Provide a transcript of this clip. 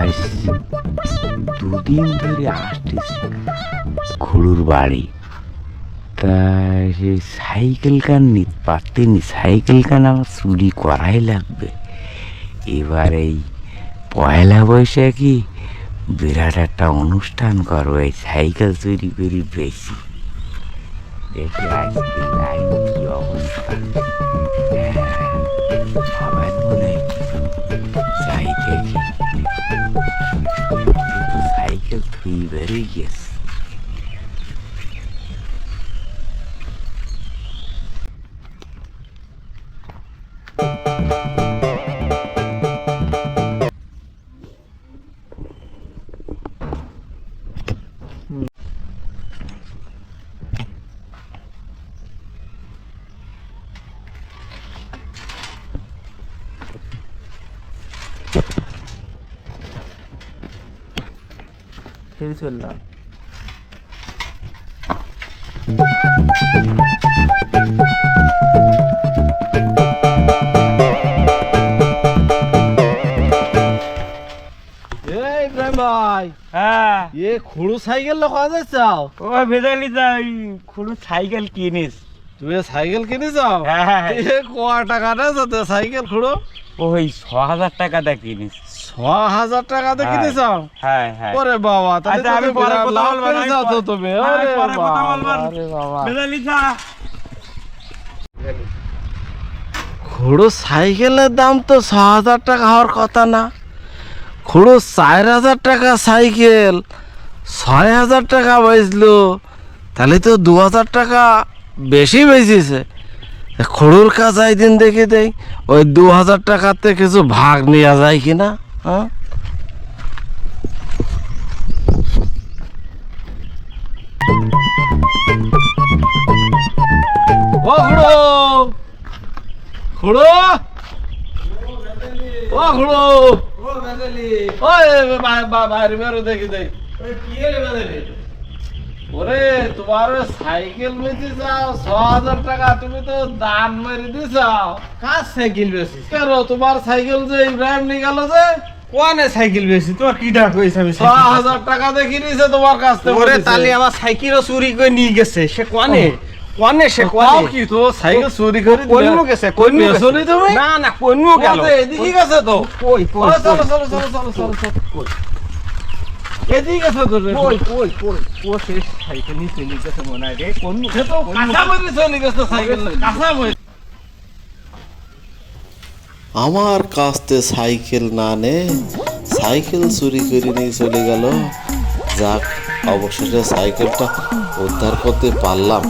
আজ দুদিন ধরে আসতেছি। খুড়ুর বাড়ি। তা সে সাইকেল কান নিতে, পারতেনি। সাইকেল কান আমার চুরি করাই লাগবে। এবার এই পয়লা বৈশাখী বিরাট একটা অনুষ্ঠান করব এই সাইকেল চুরি করি বেশি। দেখি আজকে ফেরি চললাম ভাই হ্যাঁ। এ খুড়ো সাইকেল লোকা যাচ্ছাও? ও ভেদালি যাই খুড়ো সাইকেল কিনিস। তুমি সাইকেল কিনে যাও হ্যাঁ হ্যাঁ হ্যাঁ। এ কোয়া টাকা না সাইকেল খুড়ো? ওই ছ হাজার টাকা দা কিনিস। ছ হাজার টাকাতে কিনে যাও হ্যাঁ হ্যাঁ ওরে বাবা তাহলে আচ্ছা, তো আমি পরে কথা বলব, আমি যাও তো তুমি হ্যাঁ, ওরে বাবা, আরে বাবা। খুড়ো সাইকেলের দাম তো ছ হাজার টাকা হওয়ার কথা না। খুড়ো চার হাজার টাকা সাইকেল ছয় হাজার টাকা বেচলো তাহলে তো দু হাজার টাকা বেশি বেচেছে। খুড়োর কাছে দিন দেখে দেই ওই দু হাজার টাকাতে কিছু ভাগ নেওয়া যায় কি না হ্যাঁ ও খুড়ো খুড়ো ও খুড়ো ওই বাইরে বেরো দেখি দেখ। ওরে তোমার সাইকেল বেচে যাও ছ হাজার টাকা তুমি তো দান মেরে দিছাও কার সাইকেল বেশি কেন তোমার সাইকেল যে ইব্রাহিম নিয়ে গেল যে কোয়ানে সাইকেল বেশি তোমার কি ডাক হয়েছে আমি ছ হাজার টাকা দিয়ে কিনেছে তোমার কাছ থেকে ওরে। তালি আমার সাইকেলও চুরি করে নিয়ে গেছে সে কোয়ানে কোয়ানে সে কোয়ানে কি তো সাইকেল চুরি করে কোনমু গেছে কোনমু গেছে তুমি না না কোনমু গেল এদিকে গেছে তো কই কই চলো চলো চলো চলো চলো চলো এদিকে গেছে তো রে। কই কই কই ও সে সাইকেল নিয়ে চলে গেছে মনে হয় রে কোনমু সে তো কাঁচা মরে চলে গেছে সাইকেল। কাঁচা মরে আমার কাছতে সাইকেল না নে সাইকেল চুরি করে নিয়ে চলে গেল। যাক অবশেষে সাইকেলটা উদ্ধার করতে পারলাম।